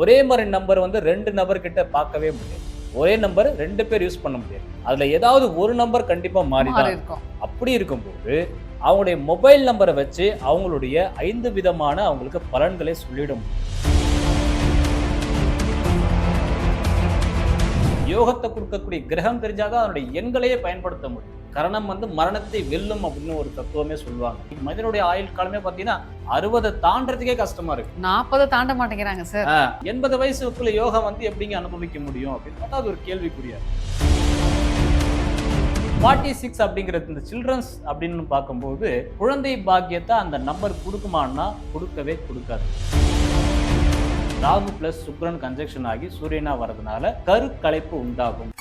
ஒரே மாதிரி நம்பர் வந்து ரெண்டு நபர் கிட்ட பார்க்கவே முடியாது. ஒரே நம்பர் ரெண்டு பேர் யூஸ் பண்ண முடியாது. அதுல ஏதாவது ஒரு நம்பர் கண்டிப்பா மாறி மாறி தான் இருக்கும். அப்படி இருக்கும்போது அவங்களுடைய மொபைல் நம்பரை வச்சு அவங்களுடைய ஐந்து விதமான அவங்களுக்கு பலன்களை சொல்லிட முடியும். யோகத்தை கொடுக்கக்கூடிய கிரகம் தெரிஞ்சாதான் அதனுடைய எண்களையே பயன்படுத்த முடியும். கரணம் வந்து மரணத்தை வெல்லும் அப்படின்னு ஒரு தத்துவமே சொல்லுவாங்க. மனிதனுடைய ஆயுள் காலமே பார்த்தீங்கன்னா அறுபதை தாண்டறதுக்கே கஷ்டமா இருக்கு. நாற்பதை தாண்ட மாட்டேங்கிறாங்க சார் எண்பது வயசுக்குள்ள யோகம் வந்து எப்படிங்க அனுபவிக்க முடியும் அப்படின்னு பார்த்தா அது ஒரு கேள்விக்குரியா ஃபார்ட்டி சிக்ஸ் அப்படிங்கிறது இந்த சில்ட்ரன்ஸ் அப்படின்னு பார்க்கும்போது குழந்தை பாக்கியத்தை அந்த நம்பர் கொடுக்குமான்னா கொடுக்கவே கொடுக்காது. ராகு பிளஸ் சுக்ரன் கன்ஜெக்ஷன் ஆகி சூரியனா வர்றதுனால கருக்கலைப்பு உண்டாகும்.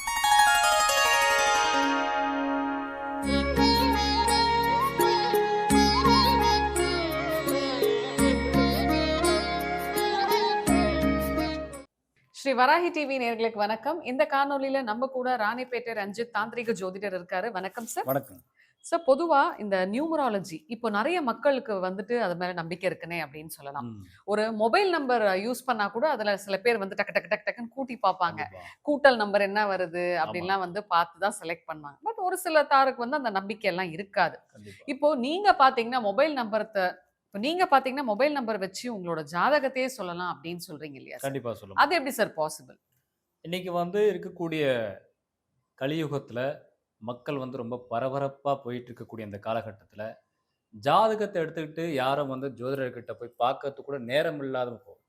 ஸ்ரீ வராகி டிவி நேர்களுக்கு வணக்கம். இந்த காணொளியில நம்ம கூட ராணிப்பேட்டை ரஞ்சித் தாந்திரிக ஜோதிடர் இருக்காரு. வணக்கம் சார் வணக்கம். சார் பொதுவா இந்த நியூமராலஜி இப்போ நிறைய மக்களுக்கு வந்துட்டு அது மேல நம்பிக்கை இருக்குனே அப்படின்னு சொல்லலாம். ஒரு மொபைல் நம்பர் யூஸ் பண்ணா கூட அதுல சில பேர் வந்து டக்கு டக்கு டக்கு டக்குன்னு கூட்டி பார்ப்பாங்க. கூட்டல் நம்பர் என்ன வருது அப்படின்லாம் வந்து பார்த்து தான் செலக்ட் பண்ணுவாங்க. பட் ஒரு சில தாருக்கு வந்து அந்த நம்பிக்கை எல்லாம் இருக்காது. இப்போ நீங்க பாத்தீங்கன்னா மொபைல் நம்பரத்தை இப்போ நீங்க பாத்தீங்கன்னா மொபைல் நம்பர் வச்சு உங்களோட ஜாதகத்தையே சொல்லலாம் அப்படின்னு சொல்றீங்க இல்லையா sir? கண்டிப்பா சொல்லுங்க அது எப்படி சார் பாசிபிள்? இன்னைக்கு வந்து இருக்கக்கூடிய கலியுகத்துல மக்கள் வந்து ரொம்ப பரபரப்பா போயிட்டு இருக்கக்கூடிய இந்த காலகட்டத்துல ஜாதகத்தை எடுத்துக்கிட்டு யாரும் வந்து ஜோதிடர்கிட்ட போய் பார்க்கறதுக்கு கூட நேரம் இல்லாத போகும்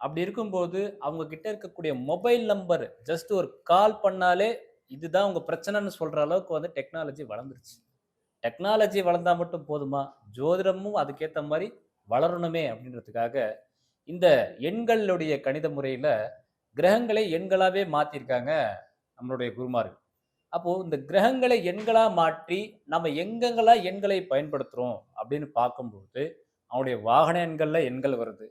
அப்படி இருக்கும்போது அவங்க கிட்ட இருக்கக்கூடிய மொபைல் நம்பர் ஜஸ்ட் ஒரு கால் பண்ணாலே இதுதான் உங்க பிரச்சனைன்னு சொல்ற அளவுக்கு வந்து டெக்னாலஜி வளர்ந்துருச்சு. டெக்னாலஜி வளர்ந்தால் மட்டும் போதுமா? ஜோதிடமும் அதுக்கேற்ற மாதிரி வளரணுமே அப்படின்றதுக்காக இந்த எண்களுடைய கணித முறையில் கிரகங்களை எண்களாகவே மாற்றிருக்காங்க நம்மளுடைய குருமார்கள் அப்போது இந்த கிரகங்களை எண்களாக மாற்றி நம்ம எங்கெங்கெல்லாம் எண்களை பயன்படுத்துகிறோம் அப்படின்னு பார்க்கும்போது அவனுடைய வாகன எண்களில் எண்கள் வருது.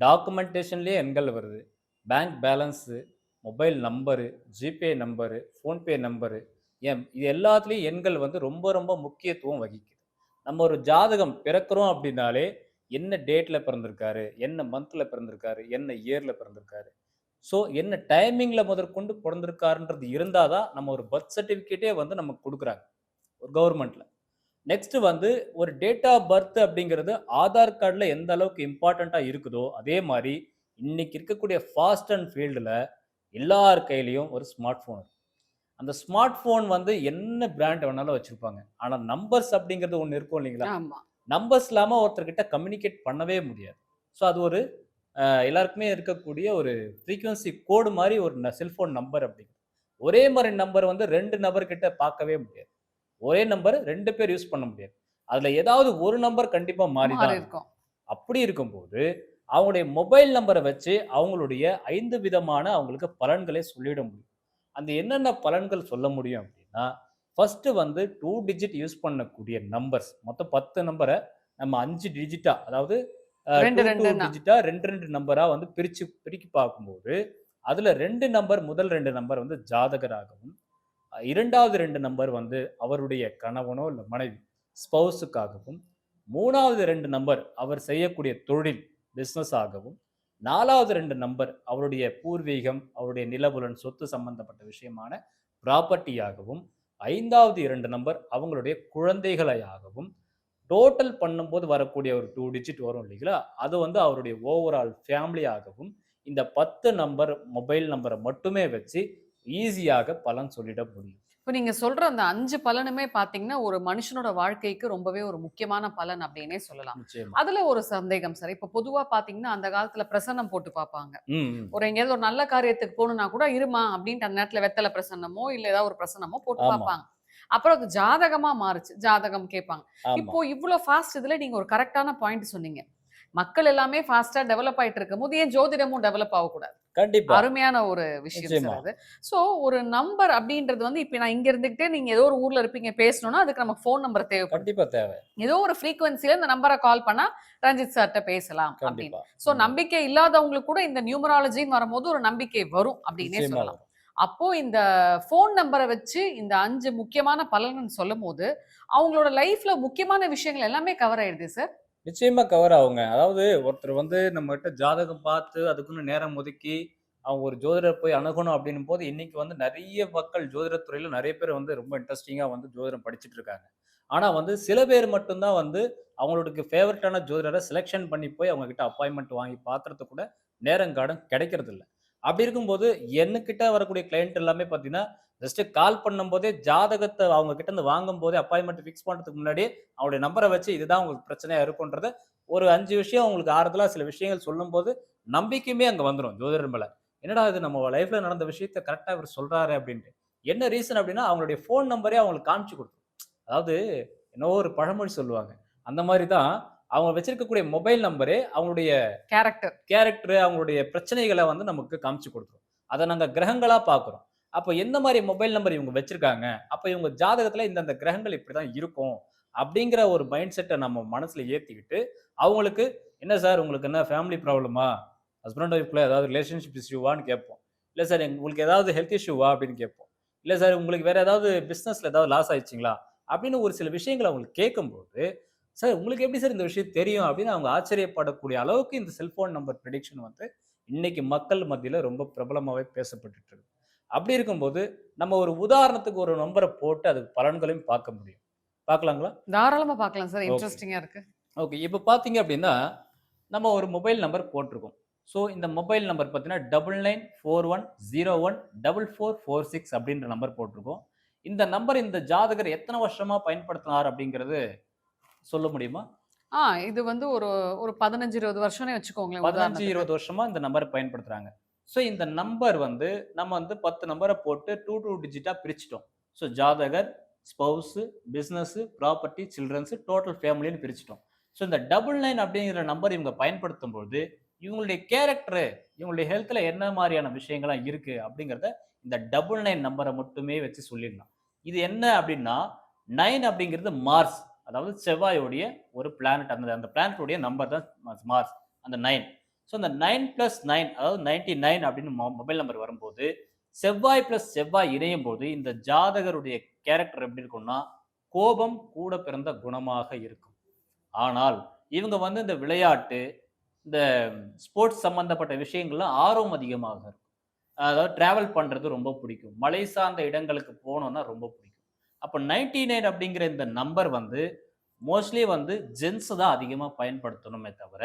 டாக்குமெண்டேஷன்லேயே எண்கள் வருது. Bank balance mobile number GPay number PhonePe number ஏன் இது எல்லாத்துலேயும் எண்கள் வந்து ரொம்ப ரொம்ப முக்கியத்துவம் வகிக்குது. நம்ம ஒரு ஜாதகம் பிறக்கிறோம் அப்படின்னாலே என்ன டேட்டில் பிறந்திருக்காரு என்ன மந்தில் பிறந்திருக்காரு என்ன இயரில் பிறந்திருக்காரு. ஸோ என்ன டைமிங்கில் முதற்கொண்டு பிறந்திருக்காருன்றது இருந்தால் தான் நம்ம ஒரு பர்த் சர்டிஃபிகேட்டே வந்து நமக்கு கொடுக்குறாங்க ஒரு கவர்மெண்ட்டில் நெக்ஸ்ட் வந்து ஒரு டேட் ஆஃப் பர்த் அப்படிங்கிறது ஆதார் கார்டில் எந்த அளவுக்கு இம்பார்ட்டண்ட்டாக இருக்குதோ அதே மாதிரி இன்னைக்கு இருக்கக்கூடிய ஃபாஸ்ட் அண்ட் ஃபீல்டில் எல்லார் கையிலையும் ஒரு ஸ்மார்ட் ஃபோன் அந்த ஸ்மார்ட் ஃபோன் வந்து என்ன பிராண்ட் வேணாலும் வச்சுருப்பாங்க. ஆனால் நம்பர்ஸ் அப்படிங்கிறது ஒன்று இருக்கும் இல்லைங்களா? நம்பர்ஸ் இல்லாமல் ஒருத்தர்கிட்ட கம்யூனிகேட் பண்ணவே முடியாது. ஸோ அது ஒரு எல்லாருக்குமே இருக்கக்கூடிய ஒரு ஃப்ரீக்குவன்சி கோடு மாதிரி ஒரு செல்ஃபோன் நம்பர் அப்படிங்கிறது. ஒரே மாதிரி நம்பர் வந்து ரெண்டு நபர் கிட்ட பார்க்கவே முடியாது. ஒரே நம்பர் ரெண்டு பேர் யூஸ் பண்ண முடியாது. அதுல ஏதாவது ஒரு நம்பர் கண்டிப்பா மாறி மாறி தான் இருக்கும். அப்படி இருக்கும்போது அவங்களுடைய மொபைல் நம்பரை வச்சு அவங்களுடைய ஐந்து விதமான அவங்களுக்கு பலன்களை சொல்லிட முடியும். அந்த என்னென்ன பலன்கள் சொல்ல முடியும் அப்படின்னா ஃபர்ஸ்ட் வந்து டூ டிஜிட் யூஸ் பண்ணக்கூடிய நம்பர்ஸ் மொத்தம் பத்து நம்பரை நம்ம அஞ்சு டிஜிட்டா அதாவது ரெண்டு. டிஜிட்டா ரெண்டு ரெண்டு நம்பரா வந்து பிரிச்சு பிரிக்கி பார்க்கும்போது அதுல ரெண்டு நம்பர் முதல் ரெண்டு நம்பர் வந்து ஜாதகராகவும் இரண்டாவது ரெண்டு நம்பர் வந்து அவருடைய கணவனோ இல்லை மனைவி ஸ்பௌஸுக்காகவும் மூணாவது ரெண்டு நம்பர் அவர் செய்யக்கூடிய தொழில் பிஸ்னஸ் ஆகவும் நாலாவது ரெண்டு நம்பர் அவருடைய பூர்வீகம் அவருடைய நிலபுலன் சொத்து சம்பந்தப்பட்ட விஷயமான ப்ராப்பர்ட்டியாகவும் ஐந்தாவது இரண்டு நம்பர் அவங்களுடைய குழந்தைகளையாகவும் டோட்டல் பண்ணும்போது வரக்கூடிய ஒரு டூ டிஜிட் வரும் இல்லைங்களா? அது வந்து அவருடைய ஓவரால் ஃபேமிலியாகவும் இந்த பத்து நம்பர் மொபைல் நம்பரை மட்டுமே வச்சு ஈஸியாக பலன் சொல்லிட முடியும். இப்போ நீங்க சொல்ற அந்த அஞ்சு பலனுமே பாத்தீங்கன்னா ஒரு மனுஷனோட வாழ்க்கைக்கு ரொம்பவே ஒரு முக்கியமான பலன் அப்படின்னே சொல்லலாம். அதுல ஒரு சந்தேகம் சார் இப்ப பொதுவா பாத்தீங்கன்னா அந்த காலத்துல பிரசன்னம் போட்டு பார்ப்பாங்க. ஒரு எங்கேயாவது ஒரு நல்ல காரியத்துக்கு போகணும்னா கூட இருமா அப்படின்ட்டு அந்த நேரத்துல வெத்தலை பிரசன்னமோ இல்ல ஏதாவது ஒரு பிரசன்னமோ போட்டு. பார்ப்பாங்க அப்புறம் அது ஜாதகமா மாறுச்சு. ஜாதகம் கேட்பாங்க இப்போ இவ்வளவு ஃபாஸ்ட் இதுல நீங்க ஒரு கரெக்டான பாயிண்ட் சொன்னீங்க. மக்கள் எல்லாமே ஃபாஸ்டா டெவலப் ஆயிட்டு இருக்கும் போது ஏன் ஜோதிடமும் டெவலப் ஆகக்கூடாது? கண்டிப்பா. அருமையான ஒரு விஷயம் அது. சோ ஒரு நம்பர் அப்படின்றது வந்து இப்ப நான் இங்க இருந்துகிட்டே நீங்க ஏதோ ஒரு ஊர்ல இருப்பீங்க பேசணும்னா அதுக்கு நமக்கு ஃபோன் நம்பர் தேவைப்படும். கண்டிப்பா தேவை. ஏதோ ஒரு ஃப்ரீக்வன்சில இந்த நம்பரை கால் பண்ணா ரஞ்சித் சார்ட்ட பேசலாம் அப்படின்னு. சோ. நம்பிக்கை இல்லாதவங்களுக்கு கூட இந்த நியூமராலஜின்னு வரும்போது ஒரு நம்பிக்கை வரும் அப்படின்னே சொல்லலாம். அப்போ இந்த ஃபோன் நம்பரை வச்சு இந்த அஞ்சு முக்கியமான பலன் சொல்லும் போது அவங்களோட லைஃப்ல முக்கியமான விஷயங்கள் எல்லாமே கவர் ஆயிடுது சார் நிச்சயமா கவர் ஆகுங்க. அதாவது ஒருத்தர் வந்து நம்மகிட்ட ஜாதகம் பார்த்து, அதுக்குன்னு நேரம் ஒதுக்கி, அவங்க ஒரு ஜோதிடர் போய் அணுகணும் அப்படின்னும்போது, இன்னைக்கு வந்து நிறைய மக்கள் ஜோதிடத் நிறைய பேர் வந்து ரொம்ப இன்ட்ரெஸ்டிங்காக வந்து ஜோதிடம் படிச்சுட்டு இருக்காங்க. ஆனா வந்து சில பேர் மட்டும்தான் வந்து அவங்களுக்கு ஃபேவரட்டான ஜோதிடரை செலக்ஷன் பண்ணி போய் அவங்க கிட்ட வாங்கி பார்க்கறதுக்கு கூட நேரம் கிடைக்கிறது கிடைக்கிறதில்ல. அப்படி இருக்கும்போது என்கிட்ட வரக்கூடிய கிளைண்ட் எல்லாமே பார்த்தீங்கன்னா, ஜஸ்ட் கால் பண்ணும்போதே ஜாதகத்தை அவங்க கிட்ட இருந்து வாங்கும்போதே அப்பாயின்மெண்ட் ஃபிக்ஸ் பண்ணுறதுக்கு முன்னாடியே அவங்களுடைய நம்பரை வச்சு இதுதான் உங்களுக்கு பிரச்சனையா இருக்குன்றத ஒரு அஞ்சு விஷயம் உங்களுக்கு ஆறுதலாக சில விஷயங்கள் சொல்லும்போது, நம்பிக்கையுமே அங்கே வந்துடும் ஜோதிடர் மேலே என்னடா இது நம்ம லைஃப்ல நடந்த விஷயத்த கரெக்டாக இவர் சொல்கிறாரு அப்படின்ட்டு. என்ன ரீசன் அப்படின்னா, அவங்களுடைய ஃபோன் நம்பரே அவங்களுக்கு காமிச்சு குடுத்துரும். அதாவது என்னவோ ஒரு பழமொழி சொல்லுவாங்க. அந்த மாதிரி தான் அவங்க வச்சிருக்கக்கூடிய மொபைல் நம்பரே அவங்களுடைய கேரக்டர். கேரக்டர், அவங்களுடைய பிரச்சனைகள வந்து நமக்கு காமிச்சு குடுத்துரும். அத நாங்க கிரகங்களா பார்க்குறோம். அப்ப எந்த மாரி மொபைல் நம்பர் இவங்க வச்சிருக்காங்க, அப்ப இவங்க ஜாதகத்துல இந்தந்த கிரகங்கள் இப்படிதான் இருக்கும். அப்படிங்கிற ஒரு மைண்ட் செட்ட நம்ம மனசுல ஏத்திக்கிட்டு, அவங்களுக்கு என்ன சார் உங்களுக்கு என்ன ஃபேமிலி ப்ராப்ளமா? ஹஸ்பண்ட் ஒய்ஃப்குள்ள ஏதாவது ரிலேஷன்ஷிப் இஷ்யூவான்னு கேட்போம். இல்ல சார் உங்களுக்கு ஏதாவது ஹெல்த் இஷ்யூவா அப்படின்னு கேட்போம். இல்ல சார் உங்களுக்கு வேற ஏதாவது பிசினஸ்ல ஏதாவது லாஸ் ஆயிடுச்சுங்களா? அப்படின்னு ஒரு சில விஷயங்கள அவங்களுக்கு கேட்கும்போது, சார் உங்களுக்கு எப்படி சார் இந்த விஷயம் தெரியும்? அப்படின்னு அவங்க ஆச்சரியப்படக்கூடிய அளவுக்கு இந்த செல்போன் நம்பர் பிரெடிக்ஷன் வந்து இன்னைக்கு மக்கள் மத்தியில ரொம்ப பிரபலமாவே பேசப்பட்டுட்டு இருக்கு. அப்படி இருக்கும்போது, நம்ம ஒரு உதாரணத்துக்கு ஒரு நம்பர போட்டு அதுக்கு பலன்களையும் பார்க்க முடியும். பார்க்கலாங்களா? தாராளமா பார்க்கலாம் சார். ஓகே. இன்ட்ரஸ்டிங்கா இருக்கு. ஓகே. இப்ப பார்த்தீங்க அப்படின்னா, நம்ம ஒரு மொபைல் நம்பர் போட்டிருக்கோம். ஸோ இந்த மொபைல் நம்பர் பார்த்தீங்கன்னா, 9941014446 அப்படின்ற நம்பர் போட்டிருக்கோம். இந்த நம்பர் இந்த ஜாதகர் எத்தன வருஷமா பயன்படுத்தினார் அப்படிங்கிறது சொல்ல முடியுமா? ஆ இது வந்து ஒரு ஒரு 15, 20 வருஷம்னே வச்சுக்கோங்களேன் 15, உதாரணத்துக்கு. 20 வருஷமா இந்த நம்பர பயன்படுத்துறாங்க. ஸோ இந்த நம்பர் வந்து நம்ம வந்து 10 நம்பர போட்டு 2, 2 டிஜிட்டா பிரிச்சுட்டோம். ஸோ ஜாதகர், spouse, business, property, childrens, total ஃபேமிலின்னு பிரிச்சுட்டோம். ஸோ இந்த 99 அப்படிங்கிற நம்பர் இவங்க பயன்படுத்தும்பொழுது, இவங்களுடைய கேரக்டர், இவங்களுடைய ஹெல்த்ல என்ன மாரியான விஷயங்கள்லாம் இருக்கு அப்படிங்கிறத இந்த 99 நம்பர மட்டுமே வச்சு சொல்லிடலாம். இது என்ன அப்படின்னா, 9 அப்படிங்கிறது மார்ஸ். அதாவது செவ்வாயோடைய ஒரு பிளானட். அந்த அந்த பிளானட்டோடைய நம்பர் தான் மார்ஸ் அந்த நைன் ஸோ அந்த நைன் பிளஸ் நைன் அதாவது 99 அப்படின்னு மொ மொபைல் நம்பர் வரும்போது, செவ்வாய் பிளஸ் செவ்வாய் இணையும் போது இந்த ஜாதகருடைய கேரக்டர் எப்படி இருக்கும்னா, கோபம் கூட பிறந்த குணமாக இருக்கும். ஆனால், இவங்க வந்து இந்த விளையாட்டு, இந்த ஸ்போர்ட்ஸ் சம்பந்தப்பட்ட விஷயங்கள்லாம் ஆர்வம் அதிகமாக இருக்கும். அதாவது டிராவல் பண்ணுறது ரொம்ப பிடிக்கும். மலை சார்ந்த இடங்களுக்கு போனோன்னா ரொம்ப பிடிக்கும். அப்ப 99 அப்படிங்கிற இந்த நம்பர் வந்து மோஸ்ட்லி வந்து ஜென்ஸ் தான் அதிகமா பயன்படுத்தணுமே தவிர,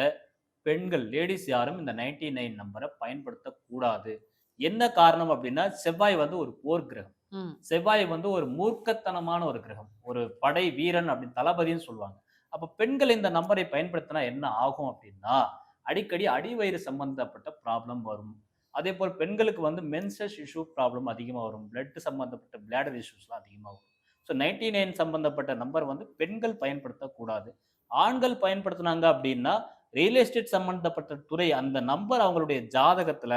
பெண்கள் லேடீஸ் யாரும் இந்த 99 நம்பர பயன்படுத்தக்கூடாது. என்ன காரணம் அப்படின்னா, செவ்வாய் வந்து ஒரு போர் கிரகம். செவ்வாய் வந்து ஒரு மூர்க்கத்தனமான ஒரு கிரகம். ஒரு படை வீரன் அப்படின்னு தளபதின்னு சொல்லுவாங்க. அப்ப பெண்கள் இந்த நம்பரை பயன்படுத்தினா என்ன ஆகும் அப்படின்னா, அடிக்கடி அடிவயிறு சம்பந்தப்பட்ட ப்ராப்ளம் வரும். அதேபோல் பெண்களுக்கு வந்து மென்சஸ் இஷ்யூ ப்ராப்ளம் அதிகமா வரும். பிளட் சம்பந்தப்பட்ட பிளாடர் இஷ்யூஸ்லாம் அதிகமா வரும். ஸோ 99 சம்பந்தப்பட்ட நம்பர் வந்து பெண்கள் பயன்படுத்தக்கூடாது. ஆண்கள் பயன்படுத்துனாங்க அப்படின்னா, ரியல் எஸ்டேட் சம்பந்தப்பட்ட துறை அந்த நம்பர் அவங்களுடைய ஜாதகத்துல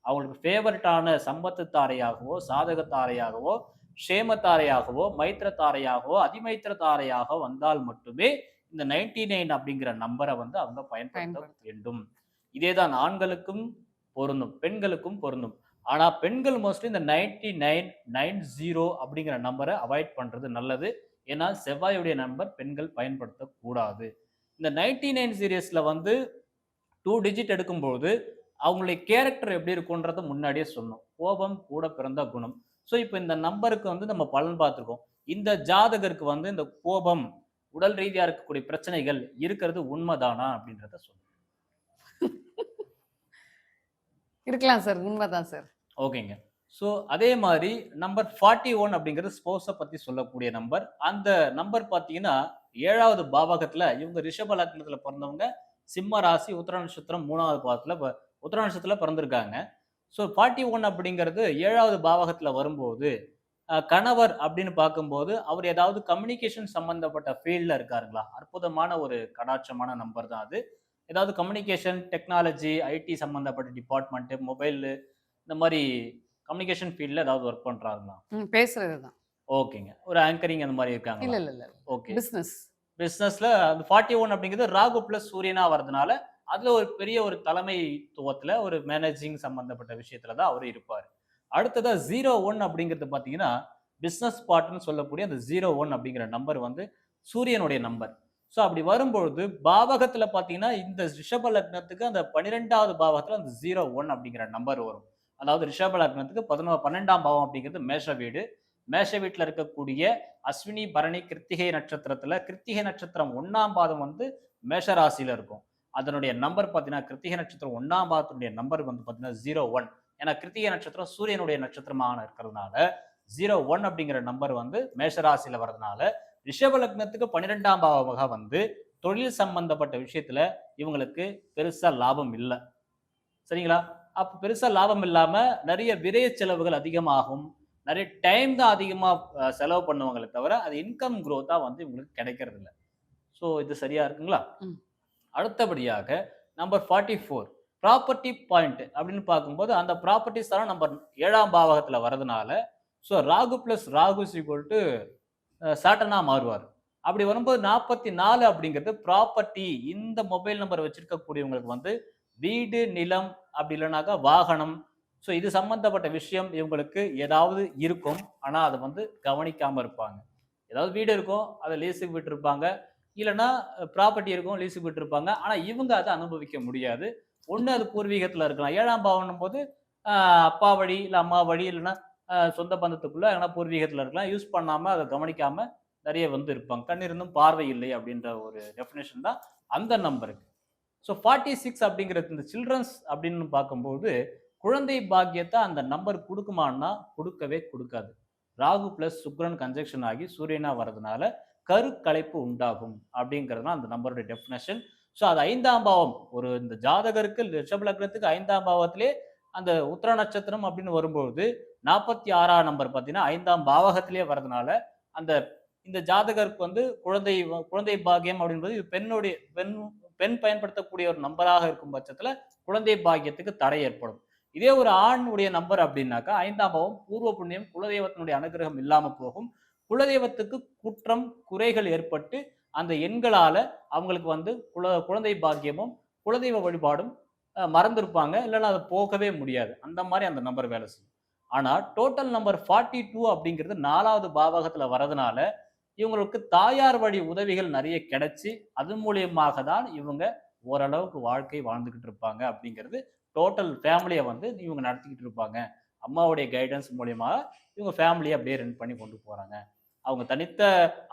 அவங்களுக்கு ஃபேவரட்டான சம்பத்து தாரையாகவோ, சாதக தாரையாகவோ, க்ஷேம தாரையாகவோ, மைத்திர தாரையாகவோ, அதிமைத்திர தாரையாக வந்தால் மட்டுமே இந்த 99 அப்படிங்கிற நம்பர வந்து அவங்க பயன்படுத்த வேண்டும். இதே தான் ஆண்களுக்கும் பொருந்தும். பெண்களுக்கும் பொருந்தும். ஆனா பெண்கள் மோஸ்ட்லி இந்த 99, 90 அப்படிங்கிற நம்பரை அவாய்ட் பண்றது நல்லது. ஏன்னா செவ்வாயுடைய நம்பர் பெண்கள் பயன்படுத்தக்கூடாது. இந்த நைன்ட்டி நைன் சீரியஸில் வந்து டூ டிஜிட் எடுக்கும்போது, அவங்களுடைய கேரக்டர் எப்படி இருக்குன்றத முன்னாடியே சொன்னோம். கோபம் கூட பிறந்த குணம். ஸோ இப்போ இந்த நம்பருக்கு வந்து நம்ம பலன் பார்த்துருக்கோம். இந்த ஜாதகருக்கு வந்து இந்த கோபம், உடல் ரீதியாக இருக்கக்கூடிய பிரச்சனைகள் இருக்கிறது உண்மைதானா அப்படின்றத சொல்லுங்க. இருக்கலாம் சார். உண்மைதான் சார். ஓகேங்க. ஸோ அதே மாதிரி நம்பர் 41 அப்படிங்கிறது ஸ்போர்ட்ஸை பற்றி சொல்லக்கூடிய நம்பர். அந்த நம்பர் பார்த்தீங்கன்னா, ஏழாவது பாவகத்தில் இவங்க ரிஷப லக்னத்தில் பிறந்தவங்க, சிம்ம ராசி, உத்தர நட்சத்திரம் 3வது பாவத்துல ப நட்சத்திரத்தில் பிறந்திருக்காங்க. ஸோ 41 அப்படிங்கிறது ஏழாவது பாவகத்தில் வரும்போது, கணவர் அப்படின்னு பார்க்கும்போது, அவர் ஏதாவது கம்யூனிகேஷன் சம்மந்தப்பட்ட ஃபீல்டில் இருக்காருங்களா? அற்புதமான ஒரு கடாட்சமான நம்பர் தான் அது. ஏதாவது கம்யூனிகேஷன், டெக்னாலஜி, ஐடி சம்மந்தப்பட்ட டிபார்ட்மெண்ட்டு மொபைலு இந்த மாரி கம்யூனிகேஷன் ஃபீல்ட்ல ஏதாவது ஒர்க் பண்றாருங்களா? ம். பேசுறது தான். ஓகேங்க. ஒரு ஆங்கரிங் அந்த மாரி இல்ல, இருக்காங்களா? இல்ல, இல்ல. ஓகே. பிசினஸ். பிசினஸ்ல அந்த 41 அப்படிங்கிறது ராகு பிளஸ் சூரியனா வரதுனால, அதுல ஒரு பெரிய ஒரு தலைமைத்துவத்துல ஒரு மேனேஜிங் சம்பந்தப்பட்ட விஷயத்துல தான் அவரு இருப்பாரு. அடுத்ததா 01 அப்படிங்கிறது பார்த்தீங்கன்னா, பிசினஸ் பார்ட்னர்ன்னு சொல்லக்கூடிய அந்த 01 அப்படிங்கிற நம்பர் வந்து சூரியனுடைய நம்பர். ஸோ அப்படி வரும்பொழுது பாவகத்துல பாத்தீங்கன்னா இந்த ரிஷப லக்னத்துக்கு அந்த பன்னிரெண்டாவது பாவகத்துல அந்த ஜீரோ ஒன் அப்படிங்கிற நம்பர் வரும் அதாவது ரிஷப லக்னத்துக்கு பதினோ பன்னெண்டாம் பாவம் அப்படிங்கிறது மேஷ வீடு. மேஷ வீட்டில் இருக்கக்கூடிய அஸ்வினி பரணி கிருத்திகை நட்சத்திரத்துல கிருத்திகை நட்சத்திரம் ஒன்றாம் பாதம் வந்து மேஷ ராசியில இருக்கும். அதனுடைய நம்பர் பார்த்தீங்கன்னா கிருத்திகை நட்சத்திரம் ஒன்றாம் பாதத்துடைய நம்பர் வந்து பார்த்தீங்கன்னா ஜீரோ ஒன் ஏன்னா கிருத்திகை நட்சத்திரம் சூரியனுடைய நட்சத்திரமாக இருக்கிறதுனால ஜீரோ ஒன் அப்படிங்கிற நம்பர் வந்து மேஷராசியில வர்றதுனால ரிஷப லக்னத்துக்கு பன்னிரெண்டாம் பாவமாக வந்து தொழில் சம்பந்தப்பட்ட விஷயத்துல இவங்களுக்கு பெருசா லாபம் இல்லை. சரிங்களா? அப்ப பெருசா லாபம் இல்லாம நிறைய விரய செலவுகள் அதிகமாகும். நிறைய டைம் தான் அதிகமா அஹ், செலவு பண்ணுவாங்களே தவிர அது இன்கம் growth-ஆ வந்து இவங்களுக்கு கிடைக்கிறது இல்லை. ஸோ இது சரியா இருக்குங்களா. அடுத்தபடியாக number forty four property point அப்படின்னு பார்க்கும்போது அந்த ப்ராப்பர்ட்டிஸ் எல்லாம் நம்பர் ஏழாம் பாவகத்துல வரதுனால so Rahu plus Rahu equal to சாட்டனா மாறுவார். அப்படி வரும்போது நாற்பத்தி நாலு அப்படிங்கிறது ப்ராப்பர்ட்டி இந்த மொபைல் நம்பர் வச்சிருக்கக்கூடியவங்களுக்கு வந்து வீடு நிலம் அப்படி இல்லைனாக்கா வாகனம். ஸோ இது சம்பந்தப்பட்ட விஷயம். இவங்களுக்கு ஏதாவது இருக்கும். ஆனால் அதை வந்து கவனிக்காமல் இருப்பாங்க. ஏதாவது வீடு இருக்கும் அதை லீஸுக்கு விட்டுருப்பாங்க. இல்லைன்னா ப்ராப்பர்ட்டி இருக்கும் லீஸுக்கு விட்டுருப்பாங்க. ஆனால் இவங்க அதை அனுபவிக்க முடியாது. ஒன்று அது பூர்வீகத்தில் இருக்கலாம். ஏழாம் பாவனும் போது அப்பா வழி இல்லை அம்மா வழி இல்லைன்னா சொந்த பந்தத்துக்குள்ளே ஏன்னா பூர்வீகத்தில் இருக்கலாம். யூஸ் பண்ணாமல் அதை கவனிக்காமல் நிறைய வந்து இருப்பாங்க. கண்ணிருந்தும் பார்வை இல்லை அப்படின்ற ஒரு டெஃபினேஷன் தான் அந்த நம்பருக்கு ஸோ ஃபார்ட்டி சிக்ஸ் அப்படிங்கிறது இந்த சில்ட்ரன்ஸ் அப்படின்னு பார்க்கும்போது குழந்தை பாக்கியத்தை அந்த நம்பர் கொடுக்குமான்னா கொடுக்கவே கொடுக்காது. ராகு பிளஸ் சுக்ரன் கன்ஜெக்ஷன் ஆகி சூரியனா வர்றதுனால கருக்கலைப்பு உண்டாகும் அப்படிங்கிறது அந்த நம்பருடைய டெஃபினேஷன் ஸோ அது ஐந்தாம் பாவம். ஒரு இந்த ஜாதகருக்கு ரிஷப லக்னத்துக்கு ஐந்தாம் பாவத்திலே அந்த உத்தர நட்சத்திரம் அப்படின்னு வரும்போது நாற்பத்தி ஆறாம் நம்பர் பார்த்தீங்கன்னா ஐந்தாம் பாவகத்திலே வர்றதுனால அந்த இந்த ஜாதகருக்கு வந்து குழந்தை குழந்தை பாக்கியம் அப்படின்றது பெண்ணுடைய பெண் பெண் பயன்படுத்தக்கூடிய ஒரு நம்பராக இருக்கும் பட்சத்துல குழந்தை பாக்கியத்துக்கு தடை ஏற்படும். இதே ஒரு ஆணுடைய நம்பர் அப்படின்னாக்கா ஐந்தாம் பாவம் பூர்வ புண்ணியம் குலதெய்வத்தினுடைய அனுகிரகம் இல்லாம போகும். குலதெய்வத்துக்கு குற்றம் குறைகள் ஏற்பட்டு அந்த எண்களால அவங்களுக்கு வந்து குல குழந்தை பாக்கியமும் குலதெய்வ வழிபாடும் மறந்துருப்பாங்க. இல்லைன்னா அது போகவே முடியாது. அந்த மாதிரி அந்த நம்பர் வேலை செய்யும். ஆனால் டோட்டல் நம்பர் ஃபார்ட்டி டூ அப்படிங்கிறது நாலாவது பாவகத்தில் வரதுனால இவங்களுக்கு தாயார் வழி உதவிகள் நிறைய கிடைச்சி அது மூலியமாக தான் இவங்க ஓரளவுக்கு வாழ்க்கை வாழ்ந்துக்கிட்டு இருப்பாங்க அப்படிங்கிறது டோட்டல் ஃபேமிலியை வந்து இவங்க நடத்திக்கிட்டு இருப்பாங்க. அம்மாவுடைய கைடன்ஸ் மூலியமாக இவங்க ஃபேமிலியை அப்படியே ரன் பண்ணி கொண்டு போகிறாங்க அவங்க தனித்த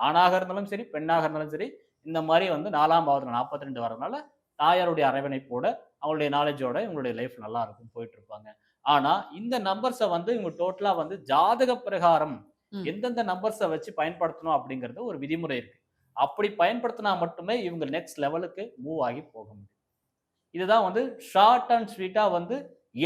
ஆணாக இருந்தாலும் சரி பெண்ணாக இருந்தாலும் சரி இந்த மாதிரி வந்து நாலாம் பாவத்தில் நாற்பத்தி ரெண்டு வரதுனால தாயாருடைய அரவணைப்போட அவங்களுடைய நாலேஜோட இவங்களுடைய லைஃப் நல்லா இருக்கும் போயிட்டு இருப்பாங்க. ஆனால் இந்த நம்பர்ஸை வந்து இவங்க டோட்டலாக வந்து ஜாதக பிரகாரம் எந்தெந்த நம்பர்ஸை வச்சு பயன்படுத்தணும் அப்படிங்கிறது ஒரு விதிமுறை இருக்கு. அப்படி பயன்படுத்தினா மட்டுமே இவங்க நெக்ஸ்ட் லெவலுக்கு மூவ் ஆகி போக முடியும். இதுதான் வந்து ஷார்ட் அண்ட் ஸ்வீட்டா வந்து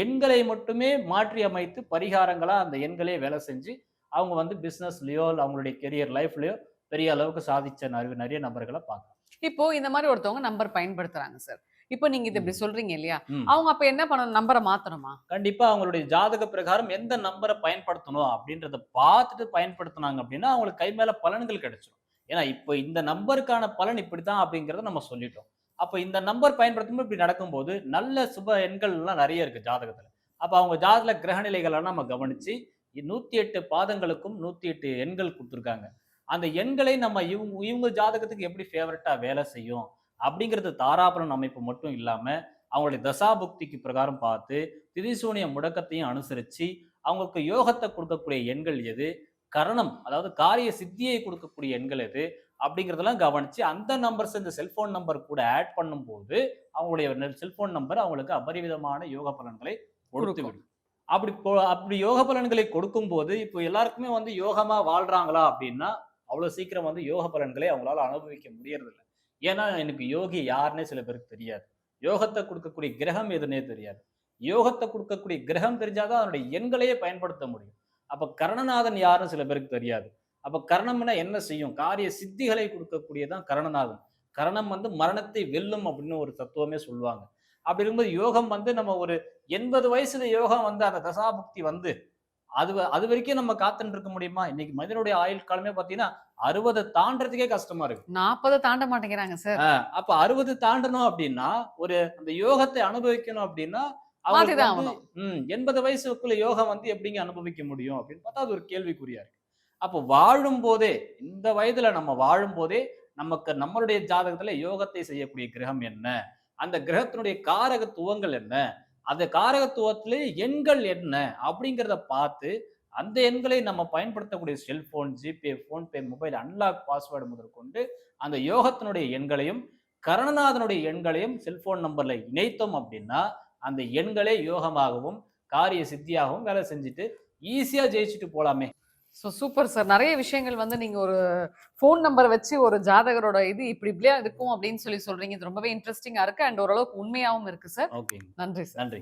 எண்களை மட்டுமே மாற்றி அமைத்து பரிகாரங்களா அந்த எண்களே வேலை செஞ்சு அவங்க வந்து பிசினஸ்லயோ அவங்களுடைய கெரியர் லைஃப்லயோ பெரிய அளவுக்கு சாதிச்ச நிறைய நிறைய நபர்களை பார்க்கலாம். இப்போ இந்த மாதிரி ஒருத்தவங்க நம்பர் பயன்படுத்துறாங்க சார் இப்போ நீங்க இது இப்படி. சொல்றீங்க இல்லையா. அவங்க அப்ப என்ன பண்ணணும்? நம்பரை மாத்தணுமா? கண்டிப்பா அவங்களுடைய ஜாதக பிரகாரம் எந்த நம்பரை பயன்படுத்தணும் அப்படின்றத பார்த்துட்டு பயன்படுத்தினாங்க அப்படின்னா அவங்களுக்கு கை மேல பலன்கள் கிடைச்சிடும் ஏன்னா இப்போ இந்த நம்பருக்கான பலன் இப்படித்தான் அப்படிங்கறத நம்ம சொல்லிட்டோம். அப்ப இந்த நம்பர் பயன்படுத்தும்போது இப்படி நடக்கும்போது நல்ல சுப எண்கள் எல்லாம் நிறைய இருக்கு ஜாதகத்துல. அப்ப அவங்க ஜாதக கிரகநிலைகள் எல்லாம் நம்ம கவனிச்சு நூத்தி எட்டு பாதங்களுக்கும் நூத்தி எட்டு எண்கள் கொடுத்துருக்காங்க. அந்த எண்களை நம்ம இவங்க இவங்க ஜாதகத்துக்கு எப்படி ஃபேவரட்டா வேலை செய்யும்? அப்படிங்கிறது தாராபலன் அமைப்பு மட்டும் இல்லாம அவங்களுடைய தசாபுக்திக்கு பிரகாரம் பார்த்து திரிசூனிய முடக்கத்தையும் அனுசரிச்சு அவங்களுக்கு யோகத்தை கொடுக்கக்கூடிய எண்கள் எது? கரணம் அதாவது காரிய சித்தியை கொடுக்கக்கூடிய எண்கள் எது? அப்படிங்கிறதெல்லாம் கவனிச்சு அந்த நம்பர்ஸ் இந்த செல்போன் நம்பர் கூட ஆட் பண்ணும்போது அவங்களுடைய செல்போன் நம்பர் அவங்களுக்கு அபரிவிதமான யோக பலன்களை கொடுத்து. விடும். அப்படி போ- அப்படி யோக பலன்களை கொடுக்கும்போது இப்போ எல்லாருக்குமே வந்து யோகமா வாழ்றாங்களா அப்படின்னா அவ்வளவு சீக்கிரம் வந்து யோக பலன்களை அவங்களால அனுபவிக்க முடியறதில்ல. ஏன்னா எனக்கு யோகி யாருன்னே சில பேருக்கு தெரியாது. யோகத்தை கொடுக்கக்கூடிய கிரகம் எதுன்னே தெரியாது. யோகத்தை கொடுக்கக்கூடிய கிரகம் தெரிஞ்சாதான் அதனுடைய எண்களையே பயன்படுத்த முடியும். அப்ப கரணநாதன் யாருன்னு சில பேருக்கு தெரியாது. அப்ப கரணம்னா என்ன செய்யும்? காரிய சித்திகளை கொடுக்கக்கூடியதான் கரணநாதன். கரணம் வந்து மரணத்தை வெல்லும் அப்படின்னு ஒரு தத்துவமே சொல்லுவாங்க. அப்படி இருக்கும்போது யோகம் வந்து நம்ம ஒரு எண்பது வயசுல யோகம் வந்து அந்த தசாபுக்தி வந்து அது அது வரைக்கும் நம்ம காத்துட்டு இருக்க முடியுமா? இன்னைக்கு மனிதனுடைய ஆயுள் காலமே பாத்தீங்கன்னா அறுபதை தாண்டறதுக்கே கஷ்டமா இருக்கு. நாற்பதை தாண்ட மாட்டேங்கிறாங்க சார் அப்ப அறுபது தாண்டணும் அப்படின்னா ஒரு அந்த யோகத்தை அனுபவிக்கணும் அப்படின்னா அவங்களுக்கு மாத்திதான் வந்து, ம் எண்பது வயசுக்குள்ள யோகம் வந்து எப்படிங்க அனுபவிக்க முடியும் அப்படின்னு பார்த்தா அது ஒரு கேள்விக்குறியா இருக்கு. அப்போ வாழும் போதே இந்த வயதுல நம்ம வாழும் போதே நமக்கு நம்மளுடைய ஜாதகத்துல யோகத்தை செய்யக்கூடிய கிரகம் என்ன? அந்த கிரகத்தினுடைய காரகத்துவங்கள் என்ன? அந்த காரகத்துவத்திலே எண்கள் என்ன அப்படிங்கிறத பார்த்து அந்த எண்களை நம்ம பயன்படுத்தக்கூடிய cellphone GPay PhonePe mobile unlock password முதற்கொண்டு அந்த யோகத்தினுடைய எண்களையும் கரணநாதனுடைய எண்களையும் செல்போன் நம்பர்ல இணைத்தோம் அப்படின்னா அந்த எண்களே யோகமாகவும் காரிய சித்தியாகவும் வேலை செஞ்சுட்டு ஈஸியாக ஜெயிச்சுட்டு போலாமே. ஸோ சூப்பர் சார் நிறைய விஷயங்கள் வந்து நீங்க ஒரு ஃபோன் நம்பர் வச்சு ஒரு ஜாதகரோட இது இப்படி இப்படியா இருக்கும் அப்படின்னு சொல்லி சொல்றீங்க. இது ரொம்பவே இன்ட்ரெஸ்டிங்கா இருக்கு. அண்ட் ஓரளவுக்கு உண்மையாவும் இருக்கு சார் ஓகேங்க நன்றி சார் நன்றி.